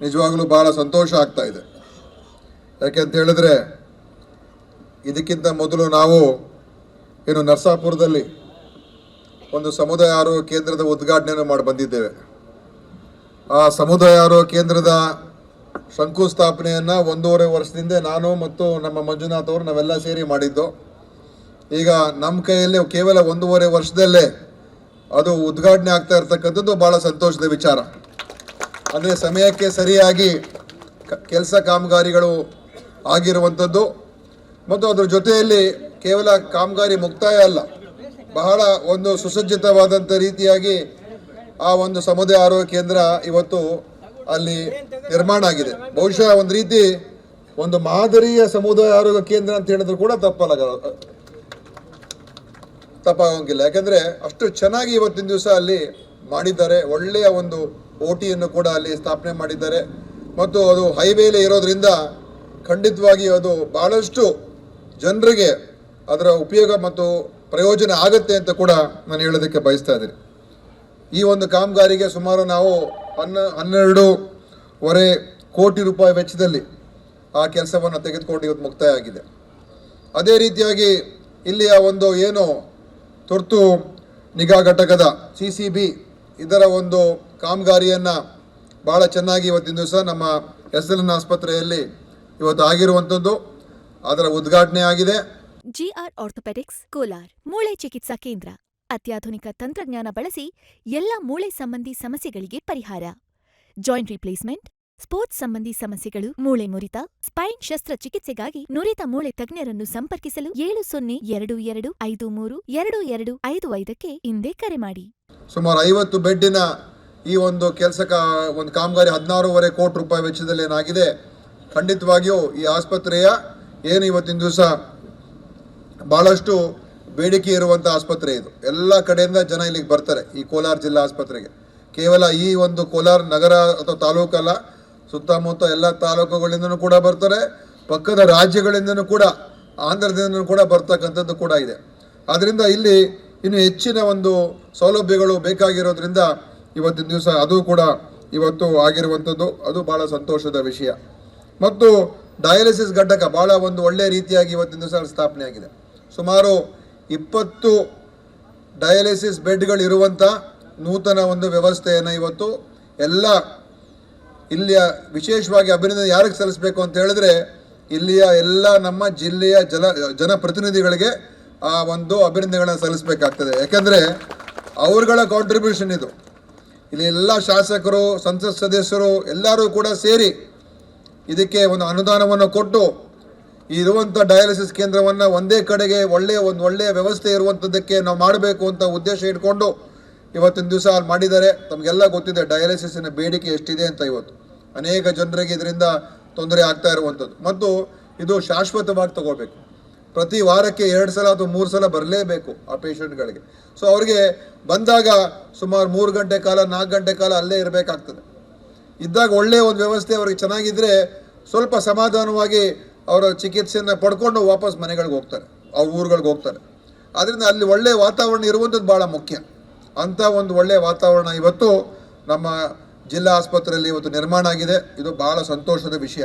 ನಿಜವಾಗಲೂ ಭಾಳ ಸಂತೋಷ ಆಗ್ತಾ ಇದೆ. ಯಾಕೆಂತ ಹೇಳಿದ್ರೆ, ಇದಕ್ಕಿಂತ ಮೊದಲು ನಾವು ಏನು ನರಸಾಪುರದಲ್ಲಿ ಒಂದು ಸಮುದಾಯ ಆರೋಗ್ಯ ಕೇಂದ್ರದ ಉದ್ಘಾಟನೆಯನ್ನು ಮಾಡಿ ಬಂದಿದ್ದೇವೆ. ಆ ಸಮುದಾಯ ಆರೋಗ್ಯ ಕೇಂದ್ರದ ಶಂಕುಸ್ಥಾಪನೆಯನ್ನು ಒಂದೂವರೆ ವರ್ಷದಿಂದ ನಾನು ಮತ್ತು ನಮ್ಮ ಮಂಜುನಾಥ್ ಅವರು ನಾವೆಲ್ಲ ಸೇರಿ ಮಾಡಿದ್ದು. ಈಗ ನಮ್ಮ ಕೈಯಲ್ಲಿ ಕೇವಲ ಒಂದೂವರೆ ವರ್ಷದಲ್ಲೇ ಅದು ಉದ್ಘಾಟನೆ ಆಗ್ತಾ ಇರ್ತಕ್ಕಂಥದ್ದು ಭಾಳ ಸಂತೋಷದ ವಿಚಾರ. ಅಂದರೆ ಸಮಯಕ್ಕೆ ಸರಿಯಾಗಿ ಕೆಲಸ ಕಾಮಗಾರಿಗಳು ಆಗಿರುವಂಥದ್ದು. ಮತ್ತು ಅದರ ಜೊತೆಯಲ್ಲಿ ಕೇವಲ ಕಾಮಗಾರಿ ಮುಕ್ತಾಯ ಅಲ್ಲ, ಬಹಳ ಒಂದು ಸುಸಜ್ಜಿತವಾದಂಥ ರೀತಿಯಾಗಿ ಆ ಒಂದು ಸಮುದಾಯ ಆರೋಗ್ಯ ಕೇಂದ್ರ ಇವತ್ತು ಅಲ್ಲಿ ನಿರ್ಮಾಣ ಆಗಿದೆ. ಬಹುಶಃ ಒಂದು ರೀತಿ ಒಂದು ಮಾದರಿಯ ಸಮುದಾಯ ಆರೋಗ್ಯ ಕೇಂದ್ರ ಅಂತ ಹೇಳಿದ್ರು ಕೂಡ ತಪ್ಪಲ್ಲ ತಪ್ಪಾಗೋಂಗಿಲ್ಲ. ಯಾಕಂದರೆ ಅಷ್ಟು ಚೆನ್ನಾಗಿ ಇವತ್ತಿನ ದಿವಸ ಅಲ್ಲಿ ಮಾಡಿದ್ದಾರೆ, ಒಳ್ಳೆಯ ಒಂದು ಓಟಿಯನ್ನು ಟಿಯನ್ನು ಕೂಡ ಅಲ್ಲಿ ಸ್ಥಾಪನೆ ಮಾಡಿದ್ದಾರೆ. ಮತ್ತು ಅದು ಹೈವೇಲೇ ಇರೋದ್ರಿಂದ ಖಂಡಿತವಾಗಿ ಅದು ಭಾಳಷ್ಟು ಜನರಿಗೆ ಅದರ ಉಪಯೋಗ ಮತ್ತು ಪ್ರಯೋಜನ ಆಗುತ್ತೆ ಅಂತ ಕೂಡ ನಾನು ಹೇಳೋದಕ್ಕೆ ಬಯಸ್ತಾ ಇದ್ದೀನಿ. ಈ ಒಂದು ಕಾಮಗಾರಿಗೆ ಸುಮಾರು ನಾವು ಹನ್ನ, ಹನ್ನೆರಡೂವರೆ ಕೋಟಿ ರೂಪಾಯಿ ವೆಚ್ಚದಲ್ಲಿ ಆ ಕೆಲಸವನ್ನು ತೆಗೆದುಕೊಂಡು ಇವತ್ತು ಮುಕ್ತಾಯ ಆಗಿದೆ. ಅದೇ ರೀತಿಯಾಗಿ ಇಲ್ಲಿಯ ಒಂದು ಏನು ತುರ್ತು ನಿಗಾ ಘಟಕದ ಸಿ ಸಿ ಬಿ ಇದರ ಒಂದು ಕಾಮಗಾರಿಯನ್ನು ಭಾಳ ಚೆನ್ನಾಗಿ ಇವತ್ತಿನ ದಿವಸ ನಮ್ಮ ಎಸ್ ಎಲ್ ಎನ್ ಆಸ್ಪತ್ರೆಯಲ್ಲಿ ಇವತ್ತು ಆಗಿರುವಂಥದ್ದು. ಅದರ ಉದ್ಘಾಟನೆ ಆಗಿದೆ. ಜಿಆರ್ ಆರ್ಥೋಪೆಡಿಕ್ಸ್, ಕೋಲಾರ್, ಮೂಳೆ ಚಿಕಿತ್ಸಾ ಕೇಂದ್ರ. ಅತ್ಯಾಧುನಿಕ ತಂತ್ರಜ್ಞಾನ ಬಳಸಿ ಎಲ್ಲ ಮೂಳೆ ಸಂಬಂಧಿ ಸಮಸ್ಯೆಗಳಿಗೆ ಪರಿಹಾರ. ಜಾಯಿಂಟ್ ರಿಪ್ಲೇಸ್ಮೆಂಟ್ ಸ್ಪೋರ್ಟ್ಸ್ ಸಂಬಂಧಿ ಸಮಸ್ಯೆಗಳು, ಮೂಳೆ ಮುರಿತ, ಸ್ಪೈನ್ ಶಸ್ತ್ರಚಿಕಿತ್ಸೆಗಾಗಿ ನುರಿತ ಮೂಳೆ ತಜ್ಞರನ್ನು ಸಂಪರ್ಕಿಸಲು ಏಳು ಸೊನ್ನೆ ಎರಡು ಎರಡು ಐದು ಮೂರು ಎರಡು ಎರಡು ಐದು ಐದಕ್ಕೆ ಹಿಂದೆ ಕರೆ ಮಾಡಿ. ಸುಮಾರು ಐವತ್ತು ಬೆಡ್ಡಿನ ಈ ಒಂದು ಕೆಲಸ ಒಂದು ಕಾಮಗಾರಿ ಹದಿನಾರೂವರೆ ಕೋಟಿ ರೂಪಾಯಿ ವೆಚ್ಚದಲ್ಲಿ ಏನಾಗಿದೆ? ಖಂಡಿತವಾಗಿಯೂ ಈ ಆಸ್ಪತ್ರೆಯ ಏನು ಇವತ್ತಿನ ದಿವಸ ಭಾಳಷ್ಟು ಬೇಡಿಕೆ ಇರುವಂಥ ಆಸ್ಪತ್ರೆ ಇದು. ಎಲ್ಲ ಕಡೆಯಿಂದ ಜನ ಇಲ್ಲಿಗೆ ಬರ್ತಾರೆ ಈ ಕೋಲಾರ ಜಿಲ್ಲಾ ಆಸ್ಪತ್ರೆಗೆ. ಕೇವಲ ಈ ಒಂದು ಕೋಲಾರ ನಗರ ಅಥವಾ ತಾಲೂಕಲ್ಲ ಸುತ್ತಮುತ್ತ ಎಲ್ಲ ತಾಲೂಕುಗಳಿಂದನೂ ಕೂಡ ಬರ್ತಾರೆ, ಪಕ್ಕದ ರಾಜ್ಯಗಳಿಂದನೂ ಕೂಡ, ಆಂಧ್ರದಿಂದನೂ ಕೂಡ ಬರ್ತಕ್ಕಂಥದ್ದು ಕೂಡ ಇದೆ. ಆದ್ದರಿಂದ ಇಲ್ಲಿ ಇನ್ನು ಹೆಚ್ಚಿನ ಒಂದು ಸೌಲಭ್ಯಗಳು ಬೇಕಾಗಿರೋದ್ರಿಂದ ಇವತ್ತಿನ ದಿವಸ ಅದು ಕೂಡ ಇವತ್ತು ಆಗಿರುವಂಥದ್ದು, ಅದು ಭಾಳ ಸಂತೋಷದ ವಿಷಯ. ಮತ್ತು ಡಯಾಲಿಸಿಸ್ ಘಟಕ ಭಾಳ ಒಂದು ಒಳ್ಳೆಯ ರೀತಿಯಾಗಿ ಇವತ್ತಿನ ದಿವಸ ಸ್ಥಾಪನೆ ಆಗಿದೆ. ಸುಮಾರು ಇಪ್ಪತ್ತು ಡಯಾಲಿಸಿಸ್ ಬೆಡ್ಗಳಿರುವಂಥ ನೂತನ ಒಂದು ವ್ಯವಸ್ಥೆಯನ್ನು ಇವತ್ತು ಎಲ್ಲ ಇಲ್ಲಿಯ ವಿಶೇಷವಾಗಿ ಅಭಿನಂದನೆ ಯಾರಿಗೆ ಸಲ್ಲಿಸಬೇಕು ಅಂತ ಹೇಳಿದ್ರೆ ಇಲ್ಲಿಯ ಎಲ್ಲ ನಮ್ಮ ಜಿಲ್ಲೆಯ ಜನ, ಜನಪ್ರತಿನಿಧಿಗಳಿಗೆ ಆ ಒಂದು ಅಭಿನಂದನೆಗಳನ್ನು ಸಲ್ಲಿಸಬೇಕಾಗ್ತದೆ. ಯಾಕೆಂದರೆ ಅವರುಗಳ ಕಾಂಟ್ರಿಬ್ಯೂಷನ್ ಇದು. ಇಲ್ಲಿ ಎಲ್ಲ ಶಾಸಕರು, ಸಂಸತ್ ಸದಸ್ಯರು ಎಲ್ಲರೂ ಕೂಡ ಸೇರಿ ಇದಕ್ಕೆ ಒಂದು ಅನುದಾನವನ್ನು ಕೊಟ್ಟು ಇರುವಂಥ ಡಯಾಲಿಸಿಸ್ ಕೇಂದ್ರವನ್ನು ಒಂದೇ ಕಡೆಗೆ ಒಳ್ಳೆಯ ಒಂದು ಒಳ್ಳೆಯ ವ್ಯವಸ್ಥೆ ಇರುವಂಥದ್ದಕ್ಕೆ ನಾವು ಮಾಡಬೇಕು ಅಂತ ಉದ್ದೇಶ ಇಟ್ಕೊಂಡು ಇವತ್ತಿನ ದಿವಸ ಅಲ್ಲಿ ಮಾಡಿದ್ದಾರೆ. ತಮಗೆಲ್ಲ ಗೊತ್ತಿದೆ ಡಯಾಲಿಸಿಸಿನ ಬೇಡಿಕೆ ಎಷ್ಟಿದೆ ಅಂತ ಇವತ್ತು. ಅನೇಕ ಜನರಿಗೆ ಇದರಿಂದ ತೊಂದರೆ ಆಗ್ತಾ ಇರುವಂಥದ್ದು. ಮತ್ತು ಇದು ಶಾಶ್ವತವಾಗಿ ತಗೋಬೇಕು. ಪ್ರತಿ ವಾರಕ್ಕೆ ಎರಡು ಸಲ ಅಥವಾ ಮೂರು ಸಲ ಬರಲೇಬೇಕು ಆ ಪೇಷಂಟ್ಗಳಿಗೆ. ಸೊ ಅವರಿಗೆ ಬಂದಾಗ ಸುಮಾರು ಮೂರು ಗಂಟೆ ಕಾಲ, ನಾಲ್ಕು ಗಂಟೆ ಕಾಲ ಅಲ್ಲೇ ಇರಬೇಕಾಗ್ತದೆ. ಇದ್ದಾಗ ಒಳ್ಳೆಯ ಒಂದು ವ್ಯವಸ್ಥೆ ಅವ್ರಿಗೆ ಚೆನ್ನಾಗಿದ್ದರೆ ಸ್ವಲ್ಪ ಸಮಾಧಾನವಾಗಿ ಅವರ ಚಿಕಿತ್ಸೆಯನ್ನು ಪಡ್ಕೊಂಡು ವಾಪಸ್ ಮನೆಗಳಿಗೆ ಹೋಗ್ತಾರೆ. ಆ ಊರುಗಳಿಗೆ ಹೋಗ್ತಾರೆ. ಆದ್ದರಿಂದ ಅಲ್ಲಿ ಒಳ್ಳೆಯ ವಾತಾವರಣ ಇರುವಂಥದ್ದು ಭಾಳ ಮುಖ್ಯ. ಅಂಥ ಒಂದು ಒಳ್ಳೆಯ ವಾತಾವರಣ ಇವತ್ತು ನಮ್ಮ ಜಿಲ್ಲಾ ಆಸ್ಪತ್ರೆಯಲ್ಲಿ ಇವತ್ತು ನಿರ್ಮಾಣ ಆಗಿದೆ. ಇದು ಭಾಳ ಸಂತೋಷದ ವಿಷಯ.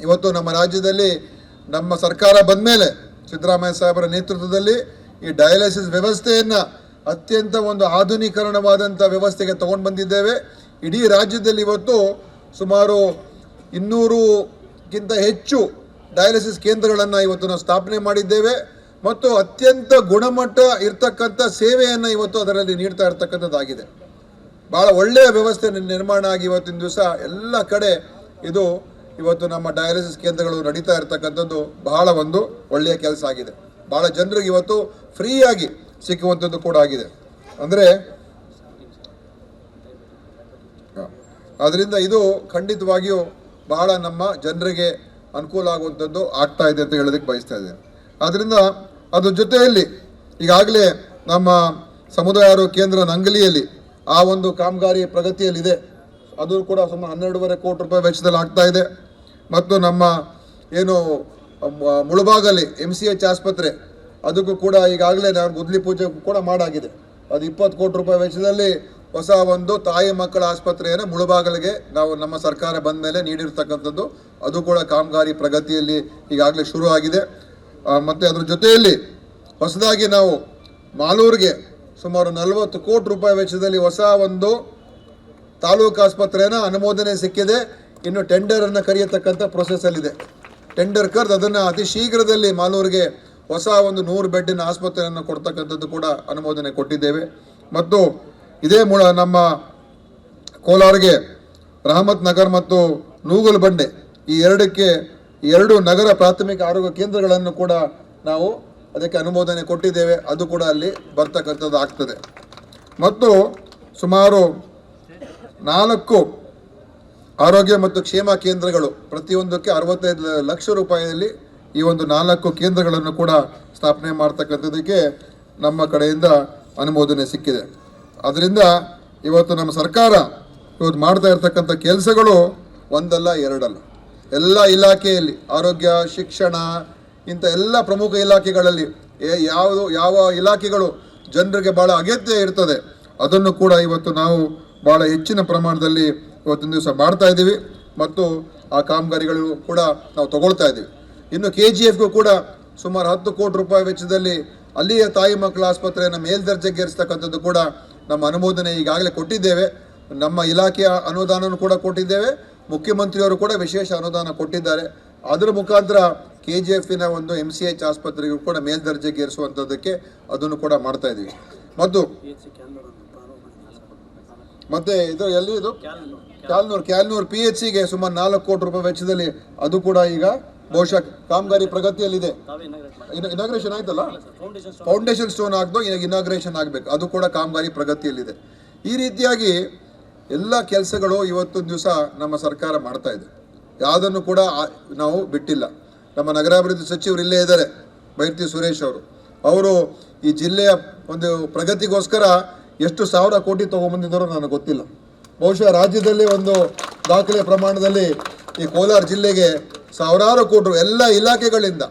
ಇವತ್ತು ನಮ್ಮ ರಾಜ್ಯದಲ್ಲಿ ನಮ್ಮ ಸರ್ಕಾರ ಬಂದ ಮೇಲೆ ಸಿದ್ದರಾಮಯ್ಯ ಸಾಹೇಬರ ನೇತೃತ್ವದಲ್ಲಿ ಈ ಡಯಾಲಿಸಿಸ್ ವ್ಯವಸ್ಥೆಯನ್ನು ಅತ್ಯಂತ ಒಂದು ಆಧುನೀಕರಣವಾದಂಥ ವ್ಯವಸ್ಥೆಗೆ ತಗೊಂಡು ಬಂದಿದ್ದೇವೆ. ಇಡೀ ರಾಜ್ಯದಲ್ಲಿ ಇವತ್ತು ಸುಮಾರು ಇನ್ನೂರುಗಿಂತ ಹೆಚ್ಚು ಡಯಾಲಿಸಿಸ್ ಕೇಂದ್ರಗಳನ್ನು ಇವತ್ತು ನಾವು ಸ್ಥಾಪನೆ ಮಾಡಿದ್ದೇವೆ. ಮತ್ತು ಅತ್ಯಂತ ಗುಣಮಟ್ಟ ಇರ್ತಕ್ಕಂಥ ಸೇವೆಯನ್ನು ಇವತ್ತು ಅದರಲ್ಲಿ ನೀಡ್ತಾ ಇರ್ತಕ್ಕಂಥದ್ದಾಗಿದೆ. ಭಾಳ ಒಳ್ಳೆಯ ವ್ಯವಸ್ಥೆ ನಿರ್ಮಾಣ ಆಗಿ ಇವತ್ತಿನ ದಿವಸ ಎಲ್ಲ ಕಡೆ ಇದು ಇವತ್ತು ನಮ್ಮ ಡಯಾಲಿಸಿಸ್ ಕೇಂದ್ರಗಳು ನಡೀತಾ ಇರ್ತಕ್ಕಂಥದ್ದು ಬಹಳ ಒಂದು ಒಳ್ಳೆಯ ಕೆಲಸ ಆಗಿದೆ. ಭಾಳ ಜನರಿಗೆ ಇವತ್ತು ಫ್ರೀಯಾಗಿ ಸಿಕ್ಕುವಂಥದ್ದು ಕೂಡ ಆಗಿದೆ. ಅಂದರೆ ಅದರಿಂದ ಇದು ಖಂಡಿತವಾಗಿಯೂ ಬಹಳ ನಮ್ಮ ಜನರಿಗೆ ಅನುಕೂಲ ಆಗುವಂಥದ್ದು ಆಗ್ತಾ ಇದೆ ಅಂತ ಹೇಳೋದಕ್ಕೆ ಬಯಸ್ತಾ ಇದ್ದೇನೆ. ಆದ್ದರಿಂದ ಅದ್ರ ಜೊತೆಯಲ್ಲಿ ಈಗಾಗಲೇ ನಮ್ಮ ಸಮುದಾಯ ಆರೋಗ್ಯ ಕೇಂದ್ರ ನಂಗಲಿಯಲ್ಲಿ ಆ ಒಂದು ಕಾಮಗಾರಿ ಪ್ರಗತಿಯಲ್ಲಿದೆ. ಅದು ಕೂಡ ಸುಮಾರು ಹನ್ನೆರಡೂವರೆ ಕೋಟಿ ರೂಪಾಯಿ ವೆಚ್ಚದಲ್ಲಿ ಆಗ್ತಾ ಇದೆ. ಮತ್ತು ನಮ್ಮ ಏನು ಮುಳುಬಾಗಲಿ ಎಂ ಸಿ ಎಚ್ ಆಸ್ಪತ್ರೆ, ಅದಕ್ಕೂ ಕೂಡ ಈಗಾಗಲೇ ನಾನು ಗುದ್ಲಿ ಪೂಜೆ ಕೂಡ ಮಾಡಾಗಿದೆ. ಅದು ಇಪ್ಪತ್ತು ಕೋಟಿ ರೂಪಾಯಿ ವೆಚ್ಚದಲ್ಲಿ ಹೊಸ ಒಂದು ತಾಯಿ ಮಕ್ಕಳ ಆಸ್ಪತ್ರೆಯನ್ನು ಮುಳುಬಾಗಲಿಗೆ ನಾವು ನಮ್ಮ ಸರ್ಕಾರ ಬಂದ ಮೇಲೆ ನೀಡಿರ್ತಕ್ಕಂಥದ್ದು. ಅದು ಕೂಡ ಕಾಮಗಾರಿ ಪ್ರಗತಿಯಲ್ಲಿ ಈಗಾಗಲೇ ಶುರು ಆಗಿದೆ ಮತ್ತೆ ಅದರ ಜೊತೆಯಲ್ಲಿ ಹೊಸದಾಗಿ ನಾವು ಮಾಲೂರಿಗೆ ಸುಮಾರು ನಲವತ್ತು ಕೋಟಿ ರೂಪಾಯಿ ವೆಚ್ಚದಲ್ಲಿ ಹೊಸ ಒಂದು ತಾಲೂಕು ಆಸ್ಪತ್ರೆನ ಅನುಮೋದನೆ ಸಿಕ್ಕಿದೆ. ಇನ್ನು ಟೆಂಡರನ್ನು ಕರೆಯತಕ್ಕಂಥ ಪ್ರೊಸೆಸಲ್ಲಿದೆ ಟೆಂಡರ್ ಕರೆದು ಅದನ್ನು ಅತಿ ಶೀಘ್ರದಲ್ಲಿ ಮಾಲೂರಿಗೆ ಹೊಸ ಒಂದು ನೂರು ಬೆಡ್ಡಿನ ಆಸ್ಪತ್ರೆಯನ್ನು ಕೊಡ್ತಕ್ಕಂಥದ್ದು ಕೂಡ ಅನುಮೋದನೆ ಕೊಟ್ಟಿದ್ದೇವೆ. ಮತ್ತು ಇದೇ ಮೂಲ ನಮ್ಮ ಕೋಲಾರಿಗೆ, ರಹಮತ್ ನಗರ್ ಮತ್ತು ನೂಗಲ್ ಬಂಡೆ ಈ ಎರಡಕ್ಕೆ ಎರಡು ನಗರ ಪ್ರಾಥಮಿಕ ಆರೋಗ್ಯ ಕೇಂದ್ರಗಳನ್ನು ಕೂಡ ನಾವು ಅದಕ್ಕೆ ಅನುಮೋದನೆ ಕೊಟ್ಟಿದ್ದೇವೆ. ಅದು ಕೂಡ ಅಲ್ಲಿ ಬರ್ತಕ್ಕಂಥದ್ದು ಆಗ್ತದೆ. ಮತ್ತು ಸುಮಾರು ನಾಲ್ಕು ಆರೋಗ್ಯ ಮತ್ತು ಕ್ಷೇಮ ಕೇಂದ್ರಗಳು ಪ್ರತಿಯೊಂದಕ್ಕೆ ಅರವತ್ತೈದು ಲಕ್ಷ ರೂಪಾಯಿಯಲ್ಲಿ ಈ ಒಂದು ನಾಲ್ಕು ಕೇಂದ್ರಗಳನ್ನು ಕೂಡ ಸ್ಥಾಪನೆ ಮಾಡ್ತಕ್ಕಂಥದ್ದಕ್ಕೆ ನಮ್ಮ ಕಡೆಯಿಂದ ಅನುಮೋದನೆ ಸಿಕ್ಕಿದೆ. ಅದರಿಂದ ಇವತ್ತು ನಮ್ಮ ಸರ್ಕಾರ ಇವತ್ತು ಮಾಡ್ತಾ ಇರ್ತಕ್ಕಂಥ ಕೆಲಸಗಳು ಒಂದಲ್ಲ ಎರಡಲ್ಲ. ಎಲ್ಲ ಇಲಾಖೆಯಲ್ಲಿ, ಆರೋಗ್ಯ, ಶಿಕ್ಷಣ, ಇಂಥ ಎಲ್ಲ ಪ್ರಮುಖ ಇಲಾಖೆಗಳಲ್ಲಿ ಯಾವುದು, ಯಾವ ಇಲಾಖೆಗಳು ಜನರಿಗೆ ಭಾಳ ಅಗತ್ಯ ಇರ್ತದೆ, ಅದನ್ನು ಕೂಡ ಇವತ್ತು ನಾವು ಭಾಳ ಹೆಚ್ಚಿನ ಪ್ರಮಾಣದಲ್ಲಿ ಇವತ್ತಿನ ದಿವಸ ಮಾಡ್ತಾ ಇದ್ದೀವಿ. ಮತ್ತು ಆ ಕಾಮಗಾರಿಗಳು ಕೂಡ ನಾವು ತಗೊಳ್ತಾ ಇದ್ದೀವಿ. ಇನ್ನು ಕೆ ಜಿ ಎಫ್ಗೂ ಕೂಡ ಸುಮಾರು ಹತ್ತು ಕೋಟಿ ರೂಪಾಯಿ ವೆಚ್ಚದಲ್ಲಿ ಅಲ್ಲಿಯ ತಾಯಿ ಮಕ್ಕಳ ಆಸ್ಪತ್ರೆಯನ್ನು ಮೇಲ್ದರ್ಜೆಗೇರಿಸ್ತಕ್ಕಂಥದ್ದು ಕೂಡ ನಮ್ಮ ಅನುಮೋದನೆ ಈಗಾಗಲೇ ಕೊಟ್ಟಿದ್ದೇವೆ. ನಮ್ಮ ಇಲಾಖೆಯ ಅನುದಾನನೂ ಕೂಡ ಕೊಟ್ಟಿದ್ದೇವೆ. ಮುಖ್ಯಮಂತ್ರಿಯವರು ಕೂಡ ವಿಶೇಷ ಅನುದಾನ ಕೊಟ್ಟಿದ್ದಾರೆ. ಅದರ ಮುಖಾಂತರ ಕೆ ಜಿ ಎಫಿನ ಒಂದು ಎಂ ಸಿ ಎಚ್ ಆಸ್ಪತ್ರೆಗೂ ಕೂಡ ಮೇಲ್ದರ್ಜೆಗೇರಿಸುವಂಥದ್ದಕ್ಕೆ ಅದನ್ನು ಕೂಡ ಮಾಡ್ತಾ ಇದ್ದೀವಿ. ಮತ್ತು ಮತ್ತೆ ಇದು ಎಲ್ಲಿ ಇದು? ಕ್ಯಾಲ್ನೂರ್. ಕ್ಯಾಲ್ನೂರ್ ಪಿ ಎಚ್ ಸಿಗೆ ಸುಮಾರು ನಾಲ್ಕು ಕೋಟಿ ರೂಪಾಯಿ ವೆಚ್ಚದಲ್ಲಿ ಅದು ಕೂಡ ಈಗ ಬಹುಶಃ ಕಾಮಗಾರಿ ಪ್ರಗತಿಯಲ್ಲಿದೆ. ಇನಾಗ್ರೇಷನ್ ಆಯ್ತಲ್ಲ? ಫೌಂಡೇಶನ್ ಸ್ಟೋನ್ ಈಗ ಇನಾಗ್ರೇಷನ್ ಆಗಬೇಕು. ಅದು ಕೂಡ ಕಾಮಗಾರಿ ಪ್ರಗತಿಯಲ್ಲಿದೆ. ಈ ರೀತಿಯಾಗಿ ಎಲ್ಲ ಕೆಲಸಗಳು ಇವತ್ತೊಂದು ದಿವಸ ನಮ್ಮ ಸರ್ಕಾರ ಮಾಡ್ತಾ ಇದೆ. ಯಾವುದನ್ನು ಕೂಡ ನಾವು ಬಿಟ್ಟಿಲ್ಲ. ನಮ್ಮ ನಗರಾಭಿವೃದ್ಧಿ ಸಚಿವರು ಇಲ್ಲೇ ಇದ್ದಾರೆ ಬೈರ್ತಿ ಸುರೇಶ್ ಅವರು. ಅವರು ಈ ಜಿಲ್ಲೆಯ ಒಂದು ಪ್ರಗತಿಗೋಸ್ಕರ ಎಷ್ಟು ಸಾವಿರ ಕೋಟಿ ತೊಗೊಂಬಂದಿದ್ದಾರೋ ನನಗೆ ಗೊತ್ತಿಲ್ಲ. ಬಹುಶಃ ರಾಜ್ಯದಲ್ಲಿ ಒಂದು ದಾಖಲೆ ಪ್ರಮಾಣದಲ್ಲಿ ಈ ಕೋಲಾರ ಜಿಲ್ಲೆಗೆ ಸಾವಿರಾರು ಕೋಟಿ, ಎಲ್ಲ ಇಲಾಖೆಗಳಿಂದ.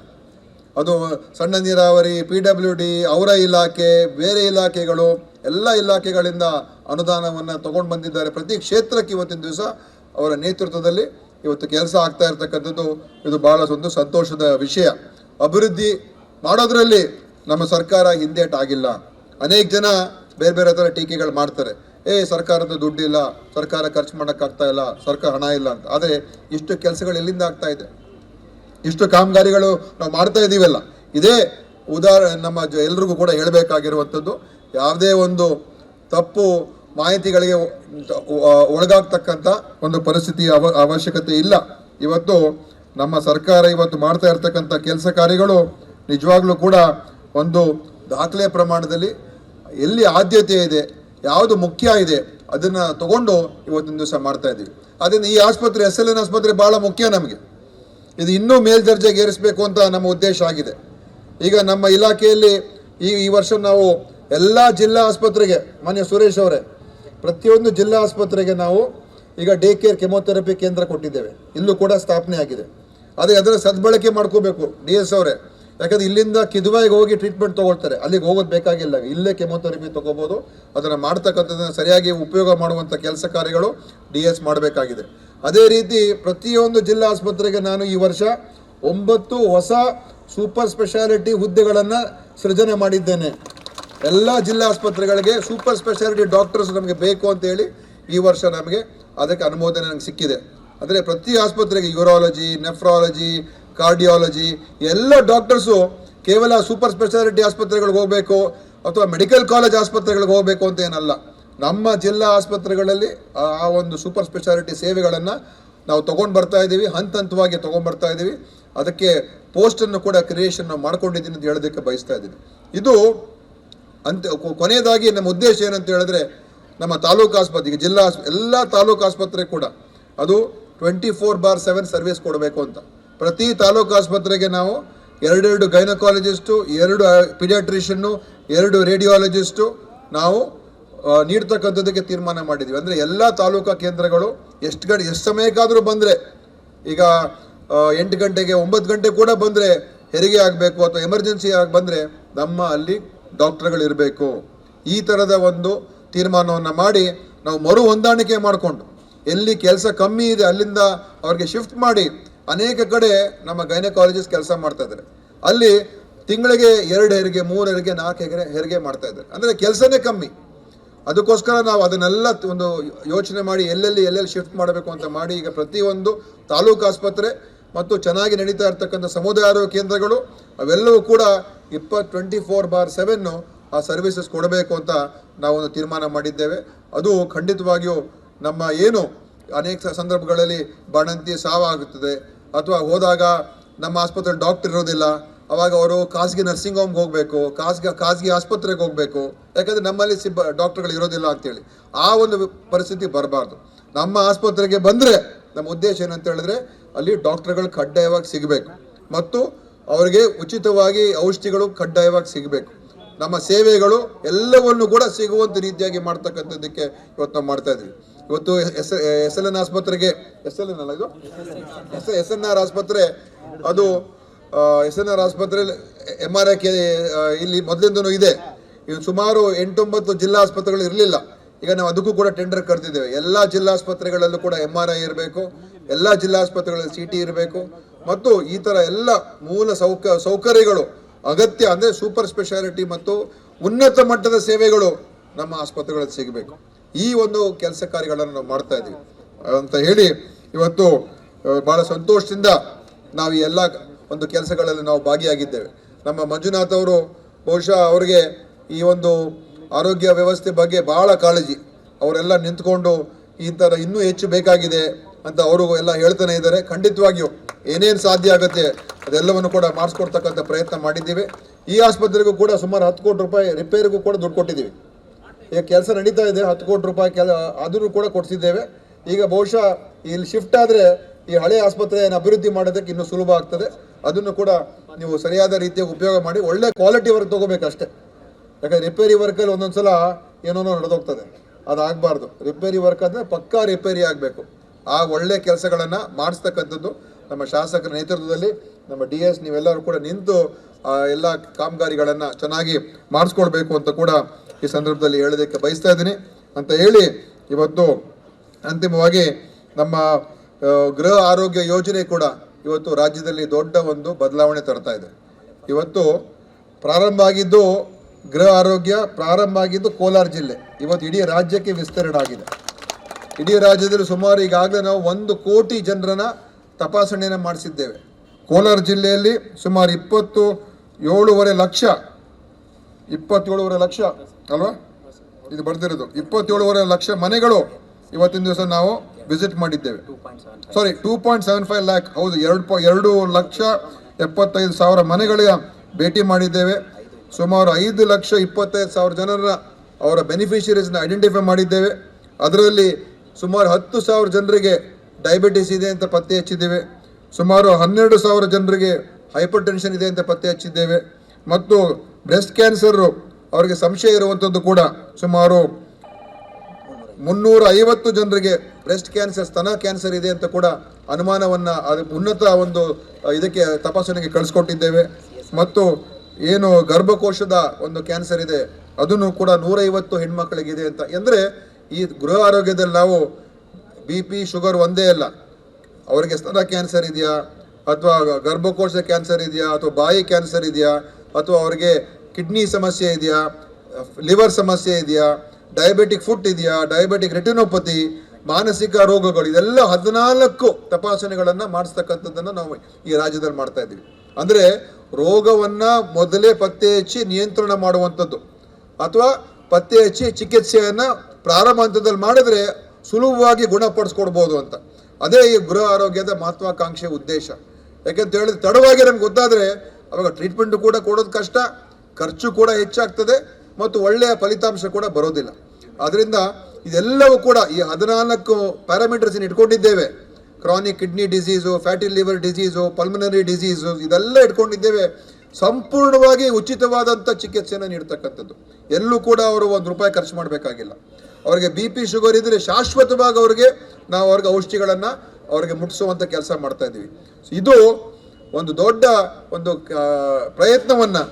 ಅದು ಸಣ್ಣ ನೀರಾವರಿ ಪಿ ಡಬ್ಲ್ಯೂ ಡಿ ಅವರ ಇಲಾಖೆ, ಬೇರೆ ಇಲಾಖೆಗಳು ಎಲ್ಲ ಇಲಾಖೆಗಳಿಂದ ಅನುದಾನವನ್ನು ತಗೊಂಡು ಬಂದಿದ್ದಾರೆ. ಪ್ರತಿ ಕ್ಷೇತ್ರಕ್ಕೆ ಇವತ್ತಿನ ದಿವಸ ಅವರ ನೇತೃತ್ವದಲ್ಲಿ ಇವತ್ತು ಕೆಲಸ ಆಗ್ತಾ ಇರತಕ್ಕಂಥದ್ದು ಇದು ಬಹಳ ಒಂದು ಸಂತೋಷದ ವಿಷಯ. ಅಭಿವೃದ್ಧಿ ಮಾಡೋದ್ರಲ್ಲಿ ನಮ್ಮ ಸರ್ಕಾರ ಹಿಂದೇಟಾಗಿಲ್ಲ ಅನೇಕ ಜನ ಬೇರೆ ಬೇರೆ ಥರ ಟೀಕೆಗಳು ಮಾಡ್ತಾರೆ. ಏ, ಸರ್ಕಾರದ ದುಡ್ಡಿಲ್ಲ, ಸರ್ಕಾರ ಖರ್ಚು ಮಾಡೋಕ್ಕಾಗ್ತಾ ಇಲ್ಲ, ಸರ್ಕಾರ ಹಣ ಇಲ್ಲ ಅಂತ. ಆದರೆ ಇಷ್ಟು ಕೆಲಸಗಳು ಎಲ್ಲಿಂದ ಆಗ್ತಾ ಇದೆ? ಇಷ್ಟು ಕಾಮಗಾರಿಗಳು ನಾವು ಮಾಡ್ತಾ ಇದ್ದೀವಲ್ಲ ಇದೇ ಉದಾಹರಣೆ ನಮ್ಮ ಎಲ್ರಿಗೂ ಕೂಡ ಹೇಳಬೇಕಾಗಿರುವಂಥದ್ದು ಯಾವುದೇ ಒಂದು ತಪ್ಪು ಮಾಹಿತಿಗಳಿಗೆ ಒಳಗಾಗ್ತಕ್ಕಂಥ ಒಂದು ಪರಿಸ್ಥಿತಿ ಅವ, ಅವಶ್ಯಕತೆ ಇಲ್ಲ. ಇವತ್ತು ನಮ್ಮ ಸರ್ಕಾರ ಇವತ್ತು ಮಾಡ್ತಾ ಇರ್ತಕ್ಕಂಥ ಕೆಲಸ ಕಾರ್ಯಗಳು ನಿಜವಾಗ್ಲೂ ಕೂಡ ಒಂದು ದಾಖಲೆ ಪ್ರಮಾಣದಲ್ಲಿ ಎಲ್ಲಿ ಆದ್ಯತೆ ಇದೆ, ಯಾವುದು ಮುಖ್ಯ ಇದೆ ಅದನ್ನು ತಗೊಂಡು ಇವತ್ತಿನ ದಿವಸ ಮಾಡ್ತಾ ಇದ್ದೀವಿ. ಅದನ್ನು ಈ ಆಸ್ಪತ್ರೆ, ಎಸ್ ಎಲ್ ಎನ್ ಆಸ್ಪತ್ರೆ ಭಾಳ ಮುಖ್ಯ ನಮಗೆ. ಇದು ಇನ್ನೂ ಮೇಲ್ದರ್ಜೆಗೆ ಏರಿಸಬೇಕು ಅಂತ ನಮ್ಮ ಉದ್ದೇಶ ಆಗಿದೆ. ಈಗ ನಮ್ಮ ಇಲಾಖೆಯಲ್ಲಿ ಈ ಈ ವರ್ಷ ನಾವು ಎಲ್ಲ ಜಿಲ್ಲಾ ಆಸ್ಪತ್ರೆಗೆ, ಮಾನ್ಯ ಸುರೇಶ್ ಅವರೇ, ಪ್ರತಿಯೊಂದು ಜಿಲ್ಲಾ ಆಸ್ಪತ್ರೆಗೆ ನಾವು ಈಗ ಡೇ ಕೇರ್ ಕೆಮೊಥೆರಪಿ ಕೇಂದ್ರ ಕೊಟ್ಟಿದ್ದೇವೆ. ಇಲ್ಲೂ ಕೂಡ ಸ್ಥಾಪನೆ ಆಗಿದೆ. ಅದೇ ಅದರ ಸದ್ಬಳಕೆ ಮಾಡ್ಕೋಬೇಕು, ಡಿ ಎಸ್ ಅವರೇ. ಯಾಕಂದ್ರೆ ಇಲ್ಲಿಂದ ಕಿದುವಾಯಿಗೆ ಹೋಗಿ ಟ್ರೀಟ್ಮೆಂಟ್ ತಗೊಳ್ತಾರೆ. ಅಲ್ಲಿಗೆ ಹೋಗೋದು ಬೇಕಾಗಿಲ್ಲ. ಇಲ್ಲೇ ಕೆಮೊಥೆರಪಿ ತಗೋಬೋದು. ಅದನ್ನು ಮಾಡ್ತಕ್ಕಂಥದ್ದನ್ನು ಸರಿಯಾಗಿ ಉಪಯೋಗ ಮಾಡುವಂಥ ಕೆಲಸ ಕಾರ್ಯಗಳು ಡಿ ಎಸ್ ಮಾಡಬೇಕಾಗಿದೆ. ಅದೇ ರೀತಿ ಪ್ರತಿಯೊಂದು ಜಿಲ್ಲಾ ಆಸ್ಪತ್ರೆಗೆ ನಾನು ಈ ವರ್ಷ ಒಂಬತ್ತು ಹೊಸ ಸೂಪರ್ ಸ್ಪೆಷಾಲಿಟಿ ಹುದ್ದೆಗಳನ್ನು ಸೃಜನೆ ಮಾಡಿದ್ದೇನೆ. ಎಲ್ಲ ಜಿಲ್ಲಾ ಆಸ್ಪತ್ರೆಗಳಿಗೆ ಸೂಪರ್ ಸ್ಪೆಷಾಲಿಟಿ ಡಾಕ್ಟರ್ಸ್ ನಮಗೆ ಬೇಕು ಅಂತೇಳಿ ಈ ವರ್ಷ ನಮಗೆ ಅದಕ್ಕೆ ಅನುಮೋದನೆ ನನಗೆ ಸಿಕ್ಕಿದೆ. ಅಂದರೆ ಪ್ರತಿ ಆಸ್ಪತ್ರೆಗೆ ಯೂರಾಲಜಿ ನೆಫ್ರಾಲಜಿ ಕಾರ್ಡಿಯಾಲಜಿ ಎಲ್ಲ ಡಾಕ್ಟರ್ಸು ಕೇವಲ ಸೂಪರ್ ಸ್ಪೆಷಾಲಿಟಿ ಆಸ್ಪತ್ರೆಗಳಿಗೆ ಹೋಗಬೇಕು ಅಥವಾ ಮೆಡಿಕಲ್ ಕಾಲೇಜ್ ಆಸ್ಪತ್ರೆಗಳಿಗೆ ಹೋಗಬೇಕು ಅಂತ ಏನಲ್ಲ. ನಮ್ಮ ಜಿಲ್ಲಾ ಆಸ್ಪತ್ರೆಗಳಲ್ಲಿ ಆ ಒಂದು ಸೂಪರ್ ಸ್ಪೆಷಾಲಿಟಿ ಸೇವೆಗಳನ್ನು ನಾವು ತೊಗೊಂಡು ಬರ್ತಾ ಇದ್ದೀವಿ ಹಂತ ಹಂತವಾಗಿ ತೊಗೊಂಡ್ಬರ್ತಾ ಇದ್ದೀವಿ ಅದಕ್ಕೆ ಪೋಸ್ಟನ್ನು ಕೂಡ ಕ್ರಿಯೇಷನ್ ಮಾಡ್ಕೊಂಡಿದ್ದೀನಿ ಅಂತ ಹೇಳೋದಕ್ಕೆ ಬಯಸ್ತಾ ಇದ್ದೀನಿ ಇದು ಅಂತ ಕೊನೆಯದಾಗಿ ನಮ್ಮ ಉದ್ದೇಶ ಏನಂತ ಹೇಳಿದ್ರೆ ನಮ್ಮ ತಾಲೂಕು ಆಸ್ಪತ್ರೆಗೆ ಜಿಲ್ಲಾ ಎಲ್ಲ ತಾಲೂಕು ಆಸ್ಪತ್ರೆ ಕೂಡ ಅದು twenty four bar seven service ಕೊಡಬೇಕು ಅಂತ. ಪ್ರತಿ ತಾಲೂಕು ಆಸ್ಪತ್ರೆಗೆ ನಾವು ಎರಡೆರಡು ಗೈನಕಾಲಜಿಸ್ಟು ಎರಡು ಪಿಡಿಯಾಟ್ರಿಷನ್ನು ಎರಡು ರೇಡಿಯಾಲಜಿಸ್ಟು ನಾವು ನೀಡ್ತಕ್ಕಂಥದ್ದಕ್ಕೆ ತೀರ್ಮಾನ ಮಾಡಿದ್ವಿ. ಅಂದರೆ ಎಲ್ಲ ತಾಲೂಕಾ ಕೇಂದ್ರಗಳು ಎಷ್ಟು ಗಂಟೆ, ಎಷ್ಟು ಸಮಯಕ್ಕಾದರೂ ಬಂದರೆ, ಈಗ ಎಂಟು ಗಂಟೆಗೆ ಒಂಬತ್ತು ಗಂಟೆ ಕೂಡ ಬಂದರೆ, ಹೆರಿಗೆ ಆಗಬೇಕು ಅಥವಾ ಎಮರ್ಜೆನ್ಸಿ ಆಗಿ ಬಂದರೆ, ನಮ್ಮ ಅಲ್ಲಿ ಡಾಕ್ಟರ್ಗಳು ಇರಬೇಕು ಈ ಥರದ ಒಂದು ತೀರ್ಮಾನವನ್ನು ಮಾಡಿ ನಾವು ಮರು ಹೊಂದಾಣಿಕೆ ಮಾಡಿಕೊಂಡು, ಎಲ್ಲಿ ಕೆಲಸ ಕಮ್ಮಿ ಇದೆ ಅಲ್ಲಿಂದ ಅವ್ರಿಗೆ ಶಿಫ್ಟ್ ಮಾಡಿ ಅನೇಕ ಕಡೆ ನಮ್ಮ ಗೈನಕಾಲಜಿಸ್ಟ್ ಕೆಲಸ ಮಾಡ್ತಾ ಇದ್ದಾರೆ. ಅಲ್ಲಿ ತಿಂಗಳಿಗೆ ಎರಡು ಹೆರಿಗೆ, ಮೂರು ಹೆರಿಗೆ, ನಾಲ್ಕು ಹೆರಿಗೆ ಹೆರಿಗೆ ಮಾಡ್ತಾ ಇದ್ದಾರೆ. ಅಂದರೆ ಕೆಲಸನೇ ಕಮ್ಮಿ. ಅದಕ್ಕೋಸ್ಕರ ನಾವು ಅದನ್ನೆಲ್ಲ ಒಂದು ಯೋಚನೆ ಮಾಡಿ, ಎಲ್ಲೆಲ್ಲಿ ಎಲ್ಲೆಲ್ಲಿ ಶಿಫ್ಟ್ ಮಾಡಬೇಕು ಅಂತ ಮಾಡಿ, ಈಗ ಪ್ರತಿಯೊಂದು ತಾಲೂಕು ಆಸ್ಪತ್ರೆ ಮತ್ತು ಚೆನ್ನಾಗಿ ನಡೀತಾ ಇರ್ತಕ್ಕಂಥ ಸಮುದಾಯ ಆರೋಗ್ಯ ಕೇಂದ್ರಗಳು, ಅವೆಲ್ಲವೂ ಕೂಡ ಇಪ್ಪತ್ತು ಟ್ವೆಂಟಿ ಫೋರ್ ಬಾರ್ ಸೆವೆನ್ನು ಆ ಸರ್ವಿಸಸ್ ಕೊಡಬೇಕು ಅಂತ ನಾವೊಂದು ತೀರ್ಮಾನ ಮಾಡಿದ್ದೇವೆ. ಅದು ಖಂಡಿತವಾಗಿಯೂ ನಮ್ಮ ಏನು ಅನೇಕ ಸಂದರ್ಭಗಳಲ್ಲಿ ಬಾಣಂತಿ ಸಾವಾಗುತ್ತದೆ ಅಥವಾ ಹೋದಾಗ ನಮ್ಮ ಆಸ್ಪತ್ರೆ ಡಾಕ್ಟರ್ ಇರೋದಿಲ್ಲ ಅವಾಗ ಅವರು ಖಾಸಗಿ ನರ್ಸಿಂಗ್ ಹೋಮ್ಗೆ ಹೋಗಬೇಕು, ಖಾಸಗಿ ಖಾಸಗಿ ಆಸ್ಪತ್ರೆಗೆ ಹೋಗಬೇಕು. ಯಾಕಂದರೆ ನಮ್ಮಲ್ಲಿ ಸಿಬ್ಬ ಡಾಕ್ಟರ್ಗಳು ಇರೋದಿಲ್ಲ ಅಂತೇಳಿ. ಆ ಒಂದು ಪರಿಸ್ಥಿತಿ ಬರಬಾರ್ದು. ನಮ್ಮ ಆಸ್ಪತ್ರೆಗೆ ಬಂದರೆ ನಮ್ಮ ಉದ್ದೇಶ ಏನಂತ ಹೇಳಿದ್ರೆ ಅಲ್ಲಿ ಡಾಕ್ಟರ್ಗಳು ಕಡ್ಡಾಯವಾಗಿ ಸಿಗಬೇಕು. ಮತ್ತು ಅವರಿಗೆ ಉಚಿತವಾಗಿ ಔಷಧಿಗಳು ಕಡ್ಡಾಯವಾಗಿ ಸಿಗಬೇಕು. ನಮ್ಮ ಸೇವೆಗಳು ಎಲ್ಲವನ್ನು ಕೂಡ ಸಿಗುವಂಥ ರೀತಿಯಾಗಿ ಮಾಡ್ತಕ್ಕಂಥದ್ದಕ್ಕೆ ಇವತ್ತು ನಾವು ಮಾಡ್ತಾ ಇದ್ವಿ. ಇವತ್ತು ಎಸ್ ಎಲ್ ಎನ್ ಆಸ್ಪತ್ರೆಗೆ ಎಸ್ ಎಲ್ ಎನ್ ಅಲ್ಲ ಇದು? ಎಸ್ ಎಸ್ ಎನ್ ಆರ್ ಆಸ್ಪತ್ರೆ, ಅದು ಎಸ್ ಎನ್ ಆರ್ ಆಸ್ಪತ್ರೆ ಎಂ ಆರ್ ಐ ಕೆ ಇಲ್ಲಿ ಮೊದಲಿಂದನೂ ಇದೆ. ಇದು ಸುಮಾರು ಎಂಟೊಂಬತ್ತು ಜಿಲ್ಲಾ ಆಸ್ಪತ್ರೆಗಳು ಇರಲಿಲ್ಲ. ಈಗ ನಾವು ಅದಕ್ಕೂ ಕೂಡ ಟೆಂಡರ್ ಕರೆದಿದ್ದೇವೆ ಎಲ್ಲ ಜಿಲ್ಲಾ ಆಸ್ಪತ್ರೆಗಳಲ್ಲೂ ಕೂಡ ಎಂ ಆರ್ ಐ ಇರಬೇಕು. ಎಲ್ಲ ಜಿಲ್ಲಾ ಆಸ್ಪತ್ರೆಗಳಲ್ಲಿ ಸಿ ಟಿ ಇರಬೇಕು. ಮತ್ತು ಈ ಥರ ಎಲ್ಲ ಮೂಲ ಸೌಕ, ಸೌಕರ್ಯಗಳು ಅಗತ್ಯ ಅಂದರೆ ಸೂಪರ್ ಸ್ಪೆಷಾಲಿಟಿ ಮತ್ತು ಉನ್ನತ ಮಟ್ಟದ ಸೇವೆಗಳು ನಮ್ಮ ಆಸ್ಪತ್ರೆಗಳಲ್ಲಿ ಸಿಗಬೇಕು. ಈ ಒಂದು ಕೆಲಸ ಕಾರ್ಯಗಳನ್ನು ನಾವು ಮಾಡ್ತಾ ಇದ್ದೀವಿ. ಅಂತ ಹೇಳಿ ಇವತ್ತು ಬಹಳ ಸಂತೋಷದಿಂದ ನಾವು ಈ ಎಲ್ಲ ಒಂದು ಕೆಲಸಗಳಲ್ಲಿ ನಾವು ಭಾಗಿಯಾಗಿದ್ದೇವೆ. ನಮ್ಮ ಮಂಜುನಾಥ್ ಅವರು ಬಹುಶಃ ಅವರಿಗೆ ಈ ಒಂದು ಆರೋಗ್ಯ ವ್ಯವಸ್ಥೆ ಬಗ್ಗೆ ಬಹಳ ಕಾಳಜಿ. ಅವರೆಲ್ಲ ನಿಂತ್ಕೊಂಡು ಈ ಥರ ಇನ್ನೂ ಹೆಚ್ಚು ಬೇಕಾಗಿದೆ. ಅಂತ ಅವರು ಎಲ್ಲ ಹೇಳ್ತಾನೆ ಇದ್ದಾರೆ. ಖಂಡಿತವಾಗಿಯೂ ಏನೇನು ಸಾಧ್ಯ ಆಗುತ್ತೆ ಅದೆಲ್ಲವನ್ನು ಕೂಡ ಮಾಡಿಸ್ಕೊಡ್ತಕ್ಕಂಥ ಪ್ರಯತ್ನ ಮಾಡಿದ್ದೀವಿ. ಈ ಆಸ್ಪತ್ರೆಗೂ ಕೂಡ ಸುಮಾರು ಹತ್ತು ಕೋಟಿ ರೂಪಾಯಿ ರಿಪೇರಿಗೂ ಕೂಡ ದುಡ್ಡು ಕೊಟ್ಟಿದ್ದೀವಿ. ಈಗ ಕೆಲಸ ನಡೀತಾ ಇದೆ, ಹತ್ತು ಕೋಟಿ ರೂಪಾಯಿ ಕೆಲ ಅದನ್ನು ಕೂಡ ಕೊಡಿಸಿದ್ದೇವೆ. ಈಗ ಬಹುಶಃ ಇಲ್ಲಿ ಶಿಫ್ಟ್ ಆದರೆ ಈ ಹಳೆ ಆಸ್ಪತ್ರೆಯನ್ನು ಅಭಿವೃದ್ಧಿ ಮಾಡೋದಕ್ಕೆ ಇನ್ನೂ ಸುಲಭ ಆಗ್ತದೆ. ಅದನ್ನು ಕೂಡ ನೀವು ಸರಿಯಾದ ರೀತಿಯಾಗಿ ಉಪಯೋಗ ಮಾಡಿ, ಒಳ್ಳೆ ಕ್ವಾಲಿಟಿ ವರ್ಕ್ ತೊಗೋಬೇಕಷ್ಟೇ. ಯಾಕಂದರೆ ರಿಪೇರಿ ವರ್ಕಲ್ಲಿ ಒಂದೊಂದು ಸಲ ಏನೋ ನಡೆದೋಗ್ತದೆ. ಅದಾಗಬಾರ್ದು. ರಿಪೇರಿ ವರ್ಕ್ ಅಂದರೆ ಪಕ್ಕಾ ರಿಪೇರಿ ಆಗಬೇಕು. ಆ ಒಳ್ಳೆ ಕೆಲಸಗಳನ್ನು ಮಾಡಿಸ್ತಕ್ಕಂಥದ್ದು ನಮ್ಮ ಶಾಸಕರ ನೇತೃತ್ವದಲ್ಲಿ ನಮ್ಮ ಡಿ ಎಸ್ ನೀವೆಲ್ಲರೂ ಕೂಡ ನಿಂತು ಆ ಎಲ್ಲ ಕಾಮಗಾರಿಗಳನ್ನು ಚೆನ್ನಾಗಿ ಮಾಡಿಸ್ಕೊಳ್ಬೇಕು ಅಂತ ಕೂಡ ಈ ಸಂದರ್ಭದಲ್ಲಿ ಹೇಳೋದಕ್ಕೆ ಬಯಸ್ತಾ ಇದ್ದೀನಿ. ಅಂತ ಹೇಳಿ ಇವತ್ತು ಅಂತಿಮವಾಗಿ ನಮ್ಮ ಗೃಹ ಆರೋಗ್ಯ ಯೋಜನೆ ಕೂಡ ಇವತ್ತು ರಾಜ್ಯದಲ್ಲಿ ದೊಡ್ಡ ಒಂದು ಬದಲಾವಣೆ ತರ್ತಾ ಇದೆ. ಇವತ್ತು ಪ್ರಾರಂಭ ಆಗಿದ್ದು ಗೃಹ ಆರೋಗ್ಯ, ಪ್ರಾರಂಭ ಆಗಿದ್ದು ಕೋಲಾರ ಜಿಲ್ಲೆ. ಇವತ್ತು ಇಡೀ ರಾಜ್ಯಕ್ಕೆ ವಿಸ್ತರಣೆ ಆಗಿದೆ. ಇಡೀ ರಾಜ್ಯದಲ್ಲಿ ಸುಮಾರು ಈಗಾಗಲೇ ನಾವು ಒಂದು ಕೋಟಿ ಜನರನ್ನ ತಪಾಸಣೆಯನ್ನು ಮಾಡಿಸಿದ್ದೇವೆ. ಕೋಲಾರ ಜಿಲ್ಲೆಯಲ್ಲಿ ಸುಮಾರು ಇಪ್ಪತ್ತು ಏಳೂವರೆ ಲಕ್ಷ, ಇಪ್ಪತ್ತೇಳುವರೆ ಲಕ್ಷ ಅಲ್ವಾ? ಇದು ಬರ್ದಿರೋದು. ಇಪ್ಪತ್ತೇಳುವರೆ ಲಕ್ಷ ಮನೆಗಳು ಇವತ್ತಿನ ದಿವಸ ನಾವು ವಿಸಿಟ್ ಮಾಡಿದ್ದೇವೆ. Sorry two point seven five lakh ಹೌದು, ಎರಡು ಎರಡು ಲಕ್ಷ ಎಪ್ಪತ್ತೈದು ಸಾವಿರ ಮನೆಗಳಿಗೆ ಭೇಟಿ ಮಾಡಿದ್ದೇವೆ. ಸುಮಾರು ಐದು ಲಕ್ಷ ಇಪ್ಪತ್ತೈದು ಸಾವಿರ ಜನರ ಅವರ ಬೆನಿಫಿಷರೀಸ್ನ ಐಡೆಂಟಿಫೈ ಮಾಡಿದ್ದೇವೆ. ಅದರಲ್ಲಿ ಸುಮಾರು ಹತ್ತು ಸಾವಿರ ಜನರಿಗೆ ಡಯಾಬಿಟಿಸ್ ಇದೆ ಅಂತ ಪತ್ತೆ ಹಚ್ಚಿದ್ದೇವೆ. ಸುಮಾರು ಹನ್ನೆರಡು ಸಾವಿರ ಜನರಿಗೆ ಹೈಪರ್ ಟೆನ್ಷನ್ ಇದೆ ಅಂತ ಪತ್ತೆ ಹಚ್ಚಿದ್ದೇವೆ. ಮತ್ತು ಬ್ರೆಸ್ಟ್ ಕ್ಯಾನ್ಸರ್ ಅವರಿಗೆ ಸಂಶಯ ಇರುವಂಥದ್ದು ಕೂಡ ಸುಮಾರು ಮುನ್ನೂರ ಐವತ್ತು ಜನರಿಗೆ ಬ್ರೆಸ್ಟ್ ಕ್ಯಾನ್ಸರ್ ಸ್ತನ ಕ್ಯಾನ್ಸರ್ ಇದೆ ಅಂತ ಕೂಡ ಅನುಮಾನವನ್ನು ಅದು ಉನ್ನತ ಒಂದು ಇದಕ್ಕೆ ತಪಾಸಣೆಗೆ ಕಳಿಸ್ಕೊಟ್ಟಿದ್ದೇವೆ. ಮತ್ತು ಏನು ಗರ್ಭಕೋಶದ ಒಂದು ಕ್ಯಾನ್ಸರ್ ಇದೆ, ಅದನ್ನು ಕೂಡ ನೂರೈವತ್ತು ಇದೆ ಅಂತ. ಅಂದರೆ ಈ ಗೃಹ ಆರೋಗ್ಯದಲ್ಲಿ ನಾವು ಬಿ ಪಿ, ಶುಗರ್ ಒಂದೇ ಅಲ್ಲ. ಅವರಿಗೆ ಸ್ತನ ಕ್ಯಾನ್ಸರ್ ಇದೆಯಾ? ಅಥವಾ ಗರ್ಭಕೋಶ ಕ್ಯಾನ್ಸರ್ ಇದೆಯಾ? ಅಥವಾ ಬಾಯಿ ಕ್ಯಾನ್ಸರ್ ಇದೆಯಾ? ಅಥವಾ ಅವರಿಗೆ ಕಿಡ್ನಿ ಸಮಸ್ಯೆ ಇದೆಯಾ? ಲಿವರ್ ಸಮಸ್ಯೆ ಇದೆಯಾ? ಡಯಾಬೆಟಿಕ್ ಫುಟ್ ಇದೆಯಾ? ಡಯಾಬೆಟಿಕ್ ರೆಟಿನೋಪತಿ, ಮಾನಸಿಕ ರೋಗಗಳು, ಇದೆಲ್ಲ ಹದಿನಾಲ್ಕು ತಪಾಸಣೆಗಳನ್ನು ಮಾಡಿಸ್ತಕ್ಕಂಥದ್ದನ್ನು ನಾವು ಈ ರಾಜ್ಯದಲ್ಲಿ ಮಾಡ್ತಾ ಇದ್ದೀವಿ. ಅಂದರೆ ರೋಗವನ್ನು ಮೊದಲೇ ಪತ್ತೆ ಹಚ್ಚಿ ನಿಯಂತ್ರಣ ಮಾಡುವಂಥದ್ದು. ಅಥವಾ ಪತ್ತೆ ಹಚ್ಚಿ ಚಿಕಿತ್ಸೆಯನ್ನು ಪ್ರಾರಂಭ ಹಂತದಲ್ಲಿ ಮಾಡಿದ್ರೆ ಸುಲಭವಾಗಿ ಗುಣಪಡಿಸ್ಕೊಡ್ಬೋದು ಅಂತ. ಅದೇ ಈ ಗೃಹ ಆರೋಗ್ಯದ ಮಹತ್ವಾಕಾಂಕ್ಷೆ ಉದ್ದೇಶ. ಯಾಕೆಂತ ಹೇಳಿದ್ರೆ ತಡವಾಗಿ ನಮ್ಗೆ ಗೊತ್ತಾದರೆ ಅವಾಗ ಟ್ರೀಟ್ಮೆಂಟ್ ಕೂಡ ಕೊಡೋದು ಕಷ್ಟ, ಖರ್ಚು ಕೂಡ ಹೆಚ್ಚಾಗ್ತದೆ ಮತ್ತು ಒಳ್ಳೆಯ ಫಲಿತಾಂಶ ಕೂಡ ಬರೋದಿಲ್ಲ. ಅದರಿಂದ ಇದೆಲ್ಲವೂ ಕೂಡ ಈ ಹದಿನಾಲ್ಕು parameters ಇಟ್ಕೊಂಡಿದ್ದೇವೆ. Chronic kidney disease fatty liver disease pulmonary disease ಇದೆಲ್ಲ ಇಟ್ಕೊಂಡಿದ್ದೇವೆ. ಸಂಪೂರ್ಣವಾಗಿ ಉಚಿತವಾದಂಥ ಚಿಕಿತ್ಸೆಯನ್ನು ನೀಡ್ತಕ್ಕಂಥದ್ದು. ಎಲ್ಲೂ ಕೂಡ ಅವರು ಒಂದು ರೂಪಾಯಿ ಖರ್ಚು ಮಾಡಬೇಕಾಗಿಲ್ಲ. ಅವರಿಗೆ ಬಿ ಪಿ ಶುಗರ್ ಇದ್ದರೆ ಶಾಶ್ವತವಾಗಿ ಅವರಿಗೆ ನಾವು ಅವ್ರಿಗೆ ಔಷಧಿಗಳನ್ನು ಅವರಿಗೆ ಮುಟ್ಟಿಸುವಂಥ ಕೆಲಸ ಮಾಡ್ತಾ ಇದ್ದೀವಿ. ಇದು ಒಂದು ದೊಡ್ಡ ಒಂದು ಪ್ರಯತ್ನವನ್ನು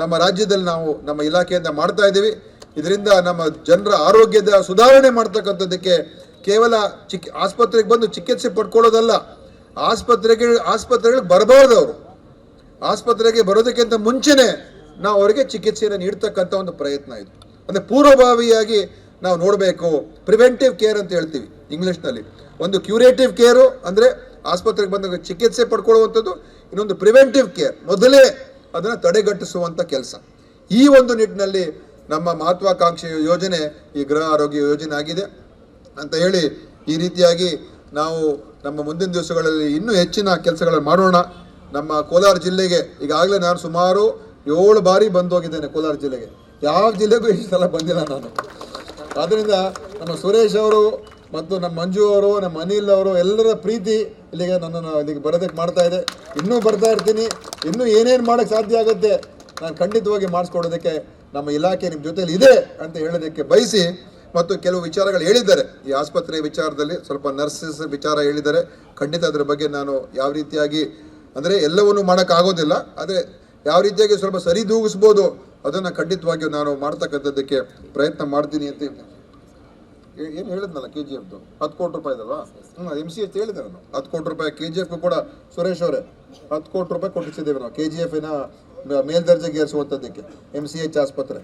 ನಮ್ಮ ರಾಜ್ಯದಲ್ಲಿ ನಾವು ನಮ್ಮ ಇಲಾಖೆಯಿಂದ ಮಾಡ್ತಾ ಇದ್ದೀವಿ. ಇದರಿಂದ ನಮ್ಮ ಜನರ ಆರೋಗ್ಯದ ಸುಧಾರಣೆ ಮಾಡ್ತಕ್ಕಂಥದ್ದಕ್ಕೆ ಕೇವಲ ಚಿಕ್, ಆಸ್ಪತ್ರೆಗೆ ಬಂದು ಚಿಕಿತ್ಸೆ ಪಡ್ಕೊಳ್ಳೋದಲ್ಲ, ಆಸ್ಪತ್ರೆಗೆ, ಆಸ್ಪತ್ರೆಗಳಿಗೆ ಬರಬಾರ್ದು ಅವರು ಆಸ್ಪತ್ರೆಗೆ ಬರೋದಕ್ಕಿಂತ ಮುಂಚೆನೆ ನಾವು ಅವರಿಗೆ ಚಿಕಿತ್ಸೆಯನ್ನು ನೀಡ್ತಕ್ಕಂಥ ಒಂದು ಪ್ರಯತ್ನ ಇದು. ಅಂದರೆ ಪೂರ್ವಭಾವಿಯಾಗಿ ನಾವು ನೋಡಬೇಕು. ಪ್ರಿವೆಂಟಿವ್ ಕೇರ್ ಅಂತ ಹೇಳ್ತೀವಿ ಇಂಗ್ಲೀಷ್ನಲ್ಲಿ ಒಂದು ಕ್ಯೂರೇಟಿವ್ ಕೇರು ಅಂದರೆ ಆಸ್ಪತ್ರೆಗೆ ಬಂದಾಗ ಚಿಕಿತ್ಸೆ ಪಡ್ಕೊಳ್ಳುವಂಥದ್ದು, ಇನ್ನೊಂದು ಪ್ರಿವೆಂಟಿವ್ ಕೇರ್ ಮೊದಲೇ ಅದನ್ನು ತಡೆಗಟ್ಟಿಸುವಂಥ ಕೆಲಸ. ಈ ಒಂದು ನಿಟ್ಟಿನಲ್ಲಿ ನಮ್ಮ ಮಹತ್ವಾಕಾಂಕ್ಷೆಯ ಯೋಜನೆ ಈ ಗೃಹ ಆರೋಗ್ಯ ಯೋಜನೆ ಆಗಿದೆ. ಅಂತ ಹೇಳಿ ಈ ರೀತಿಯಾಗಿ ನಾವು ನಮ್ಮ ಮುಂದಿನ ದಿವಸಗಳಲ್ಲಿ ಇನ್ನೂ ಹೆಚ್ಚಿನ ಕೆಲಸಗಳನ್ನು ಮಾಡೋಣ. ನಮ್ಮ ಕೋಲಾರ ಜಿಲ್ಲೆಗೆ ಈಗಾಗಲೇ ನಾನು ಸುಮಾರು ಏಳು ಬಾರಿ ಬಂದು ಹೋಗಿದ್ದೇನೆ ಕೋಲಾರ ಜಿಲ್ಲೆಗೆ. ಯಾವ ಜಿಲ್ಲೆಗೂ ಈ ಸಲ ಬಂದಿಲ್ಲ ನಾನು. ಆದ್ದರಿಂದ ನಮ್ಮ ಸುರೇಶ್ ಅವರು ಮತ್ತು ನಮ್ಮ ಮಂಜು ಅವರು, ನಮ್ಮ ಅನಿಲ್ ಅವರು ಎಲ್ಲರ ಪ್ರೀತಿ ಇಲ್ಲಿಗೆ ನನ್ನನ್ನು ಇಲ್ಲಿಗೆ ಬರೋದಕ್ಕೆ ಮಾಡ್ತಾ ಇದೆ. ಇನ್ನೂ ಬರ್ತಾ ಇರ್ತೀನಿ. ಇನ್ನೂ ಏನೇನು ಮಾಡೋಕ್ಕೆ ಸಾಧ್ಯ ಆಗುತ್ತೆ ನಾನು ಖಂಡಿತವಾಗಿ ಮಾಡಿಸ್ಕೊಡೋದಕ್ಕೆ ನಮ್ಮ ಇಲಾಖೆ ನಿಮ್ಮ ಜೊತೆಲಿ ಇದೆ ಅಂತ ಹೇಳೋದಕ್ಕೆ ಬಯಸಿ ಮತ್ತು ಕೆಲವು ವಿಚಾರಗಳು ಹೇಳಿದ್ದಾರೆ. ಈ ಆಸ್ಪತ್ರೆ ವಿಚಾರದಲ್ಲಿ ಸ್ವಲ್ಪ ನರ್ಸಸ್ ವಿಚಾರ ಹೇಳಿದ್ದಾರೆ. ಖಂಡಿತ ಅದರ ಬಗ್ಗೆ ನಾನು ಯಾವ ರೀತಿಯಾಗಿ, ಅಂದರೆ ಎಲ್ಲವನ್ನೂ ಮಾಡೋಕ್ಕಾಗೋದಿಲ್ಲ. ಆದರೆ ಯಾವ ರೀತಿಯಾಗಿ ಸ್ವಲ್ಪ ಸರಿದೂಗಿಸ್ಬೋದು ಅದನ್ನು ಖಂಡಿತವಾಗಿಯೂ ನಾನು ಮಾಡ್ತಕ್ಕಂಥದ್ದಕ್ಕೆ ಪ್ರಯತ್ನ ಮಾಡ್ತೀನಿ ಅಂತ ಏನು ಹೇಳಿದ್ನಲ್ಲ ಕೆ ಜಿ ಎಫ್ದು ಹತ್ತು ಕೋಟಿ ರೂಪಾಯಿದಲ್ವಾ ಹ್ಞೂ ಎಂ ಸಿ ಎಚ್ ಹೇಳಿದೆ ನಾನು. ಹತ್ತು ಕೋಟಿ ರೂಪಾಯಿ ಕೆ ಜಿ ಎಫ್ ಕೂಡ ಸುರೇಶ್ ಅವರೇ. ಹತ್ತು ಕೋಟಿ ರೂಪಾಯಿ ಕೊಟ್ಟಿಸಿದ್ದೇವೆ ನಾವು. ಕೆ ಜಿ ಎಫ್ನ ಮೇಲ್ದರ್ಜೆಗೆ ಏರಿಸುವಂಥದ್ದಕ್ಕೆ ಎಂ ಸಿ ಎಚ್ ಆಸ್ಪತ್ರೆ.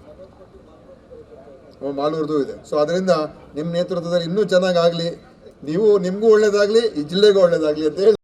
ಮಾಲೂರ್ದು ಇದೆ. ಸೊ ಅದರಿಂದ ನಿಮ್ಮ ನೇತೃತ್ವದಲ್ಲಿ ಇನ್ನೂ ಚೆನ್ನಾಗಾಗಲಿ ನೀವು, ನಿಮಗೂ ಒಳ್ಳೇದಾಗಲಿ, ಈ ಜಿಲ್ಲೆಗೂ ಒಳ್ಳೇದಾಗಲಿ ಅಂತ ಹೇಳಿ.